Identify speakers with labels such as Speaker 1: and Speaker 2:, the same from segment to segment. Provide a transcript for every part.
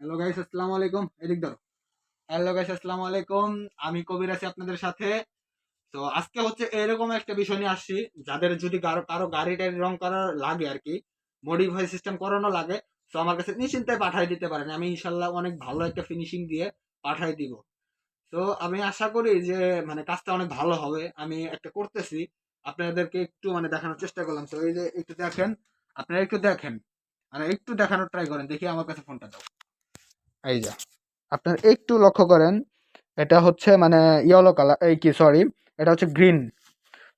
Speaker 1: Hello guys আসসালামু আলাইকুম। এদিক ধরো। হ্যালো গাইস আসসালামু আলাইকুম। আমি কবির আছি আপনাদের সাথে। তো আজকে হচ্ছে এরকম একটা বিষয় নিয়ে আসছি যাদের যদি কারও গাড়ি টাড়ি রং করার লাগে আর কি মডিফাই সিস্টেম করানো লাগে তো আমার কাছে নিশ্চিন্তে পাঠাই দিতে পারেন। আমি ইনশাল্লাহ অনেক ভালো একটা ফিনিশিং দিয়ে পাঠাই দিব। তো আমি আশা করি যে মানে কাজটা অনেক ভালো হবে। আমি একটা করতেছি। আপনাদেরকে একটু মানে দেখানোর চেষ্টা করলাম। তো এই যে একটু দেখেন আপনারা একটু দেখেন। মানে একটু দেখানোর ট্রাই করেন দেখি আমার কাছে ফোনটা দাও। এই যা আপনার একটু লক্ষ্য করেন এটা হচ্ছে মানে ইয়েলো কালার এই কি সরি এটা হচ্ছে গ্রিন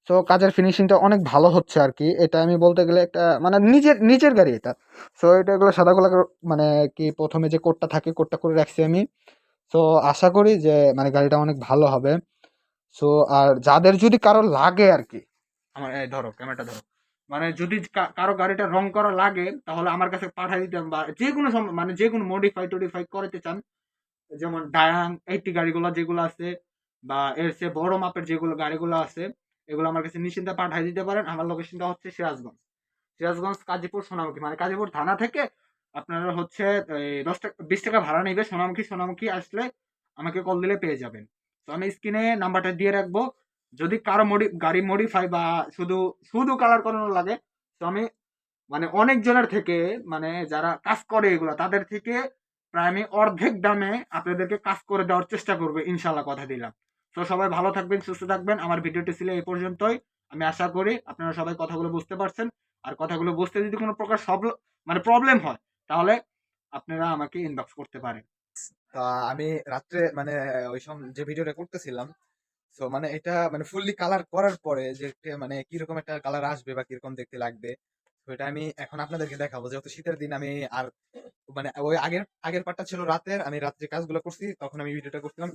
Speaker 1: সো কাজের ফিনিশিংটা অনেক ভালো হচ্ছে আর কি। এটা আমি বলতে গেলে একটা মানে নিজের নিজের গাড়ি এটা। সো এটা এগুলো সাদা গোলা মানে কি প্রথমে যে কোটটা থাকে কোটটা করে রাখছি আমি। সো আশা করি যে মানে গাড়িটা অনেক ভালো হবে। সো আর যাদের যদি কারও লাগে আর কি আমার এই ধরো ক্যামেরাটা ধরো। মানে যদি কারও গাড়িটা রং করা লাগে, তাহলে আমার কাছে পাঠিয়ে দিতাম বা যে কোনো মানে যে কোনো মডিফাই টডিফাই করতে চান। যেমন ডায়াং এইটি গাড়িগুলো যেগুলো আছে, বা এর চেয়ে বড় মাপের যেগুলো গাড়িগুলো আছে, এগুলো আমার কাছে নিশ্চিন্তে পাঠিয়ে দিতে পারেন। আমার লোকেশনটা হচ্ছে সিরাজগঞ্জ। সিরাজগঞ্জ, কাজীপুর, সোনামুখী। মানে কাজীপুর থানা থেকে আপনারা হচ্ছে দশ টাকা, বিশ টাকা ভাড়া নেবে। সোনামুখী সোনামুখী আসলে আমাকে কল দিলে পেয়ে যাবেন। তো আমি স্ক্রিনে নাম্বারটা দিয়ে রাখব। যদি কারও মডি গাড়ি মডিফাই বা শুধু শুধু কালার করানো লাগে, তো আমি মানে অনেক জনের থেকে মানে যারা কাজ করে এগুলো, তাদের থেকে প্রায় আমি অর্ধেক দামে আপনাদেরকে কাজ করে দেওয়ার চেষ্টা করব ইনশাল্লাহ কথা দিলাম। তো সবাই ভালো থাকবেন, সুস্থ থাকবেন। আমার ভিডিওটি ছিল এই পর্যন্তই। আমি আশা করি আপনারা সবাই কথাগুলো বুঝতে পারছেন। আর কথাগুলো বুঝতে যদি কোনো প্রকার সব মানে প্রবলেম হয়, তাহলে আপনারা আমাকে ইনবক্স করতে পারেন।
Speaker 2: তা আমি রাত্রে মানে ওই সব যে ভিডিওটা করতেছিলাম তো মানে এটা মানে ফুললি কালার করার পরে যে মানে কীরকম একটা কালার আসবে বা কীরকম দেখতে লাগবে, তো এটা আমি এখন আপনাদেরকে দেখাবো। যেহেতু শীতের দিন, আমি আর মানে ওই আগের আগের পার্টটা ছিল রাতের, আমি রাত্রে কাজগুলো করছি, তখন আমি ভিডিওটা করছিলাম।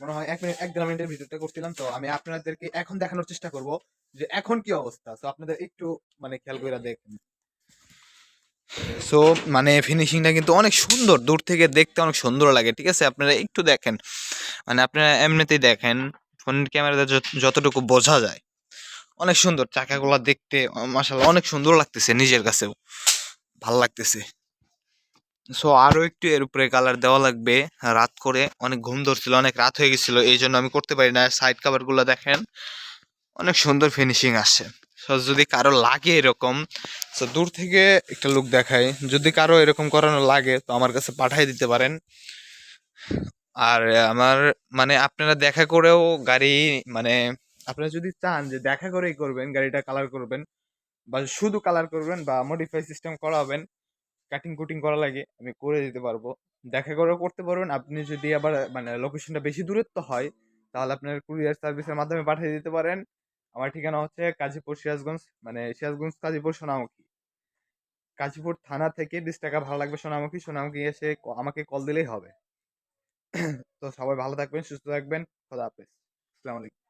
Speaker 2: মনে হয় এক মিনিট, এক দেড় মিনিটের ভিডিওটা করছিলাম। তো আমি আপনাদেরকে এখন দেখানোর চেষ্টা করব যে এখন কি অবস্থা। তো আপনাদের একটু মানে খেয়াল করে দেখেন। সো মানে ফিনিশিংটা কিন্তু অনেক সুন্দর। দূর থেকে দেখতে অনেক সুন্দর লাগে, ঠিক আছে? আপনারা একটু দেখেন। মানে আপনারা এমনিতেই দেখেন। ফোনের ক্যামেরাতে যত- যতটুকু বোঝা যায়। অনেক সুন্দর চাকাগুলো দেখতে মাসাল্লাহ অনেক সুন্দর লাগতেছে নিজের কাছেও। ভালো লাগতেছে। সো আরও একটু এর উপরে কালার দেওয়া লাগবে। রাত করে অনেক ঘুম ধরছিল, অনেক রাত হয়ে গেছিল এই জন্য আমি করতে পারি না। সাইড কাভারগুলো দেখেন, অনেক সুন্দর ফিনিশিং আসে সো যদি কারও লাগে এরকম তো দূর থেকে একটা লুক দেখায় যদি কারও এরকম করানো লাগে, তো আমার কাছে পাঠিয়ে দিতে পারেন। আর আমার মানে আপনারা দেখা করেও গাড়ি মানে আপনারা যদি চান যে দেখা করেই করবেন, গাড়িটা কালার করবেন বা শুধু কালার করবেন বা মডিফাই সিস্টেম করাবেন কাটিং কুটিং করা লাগে, আমি করে দিতে পারব। দেখা করেও করতে পারবেন। আপনি যদি আবার মানে লোকেশনটা বেশি দূরত্ব হয়, তাহলে আপনার কুরিয়ার সার্ভিসের মাধ্যমে পাঠিয়ে দিতে পারেন। আমার ঠিকানা হচ্ছে কাজীপুর সিরাজগঞ্জ মানে সিরাজগঞ্জ, কাজীপুর, সোনামুখী। কাজীপুর থানা থেকে বিশ টাকা ভালো লাগবে সোনামুখী। সোনামুখী এসে আমাকে কল দিলেই হবে। তো সবাই ভালো থাকবেন সুস্থ থাকবেন খোদা হাফেজ। আসসালামু আলাইকুম।